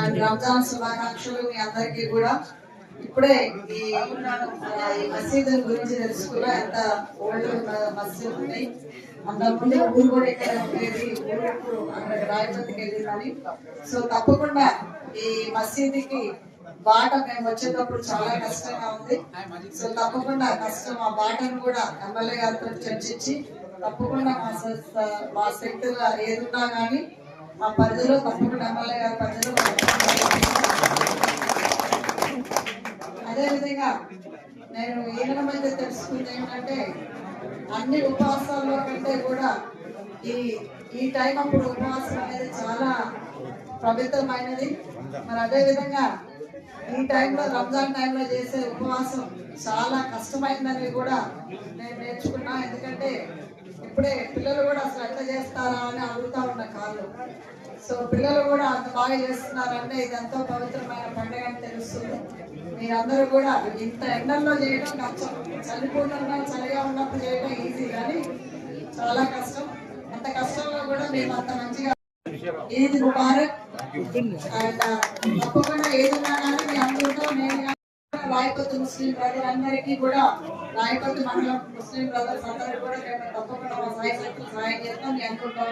And Ramzan శుభాకాంక్షలు మీ అందరికీ కూడా. ఇప్పుడే ఈ మసీదు గురించి తెలుసుకున్నా ఎంత ఓల్డ్ మసీదు ఉన్నాయి అంతకుముందు ఊరు కూడా ఇక్కడ ఉండేది ఊరు ఇప్పుడు అక్కడ రాయపతికి వెళ్ళిందని. సో తప్పకుండా ఈ మసీదుకి బాట మేము వచ్చేటప్పుడు చాలా కష్టంగా ఉంది. సో తప్పకుండా కష్టం ఆ బాటను కూడా ఎమ్మెల్యే గారితో చర్చించి తప్పకుండా మా మా శక్తుల ఏదున్నా కానీ మా పరిధిలో తప్పకుండా ఎమ్మెల్యే గారి పరిధిలో అదేవిధంగా నేను ఈయన మధ్య తెలుసుకుంది ఏంటంటే అన్ని ఉపవాసాల్లో కంటే కూడా ఈ ఈ టైం అప్పుడు ఉపవాసం అనేది చాలా పవిత్రమైనది. మరి అదే విధంగా ఈ టైంలో రంజాన్ టైంలో చేసే ఉపవాసం చాలా కష్టమైందని కూడా నేను నేర్చుకున్నా. ఎందుకంటే ఇప్పుడే పిల్లలు కూడా అసలు ఎట్లా చేస్తారా అని అడుగుతా సో పిల్లలు కూడా అంత బాగా చేస్తున్నారంటే ఇది ఎంతో పవిత్రమైన పండుగ అని తెలుస్తుంది. మీరందరూ కూడా ఇంత ఎండల్లో చేయడం కష్టం. చనిపోతున్నా చలిగా ఉన్నప్పుడు చేయడం ఈజీ కానీ చాలా కష్టం. అంత కష్టంలో కూడా మేము అంత మంచిగా ఏది ముబారక్ అండ్ తప్పకుండా ఏదున్నా కానీ మీ అందరితో నేను రాయపతి ముస్లిం బ్రదర్ అందరికీ కూడా రాయపతి మండలం ముస్లిం బ్రదర్స్ అందరూ కూడా మేము తప్పకుండా మా సాయి సహాయం చేస్తాం. మీ అందరితో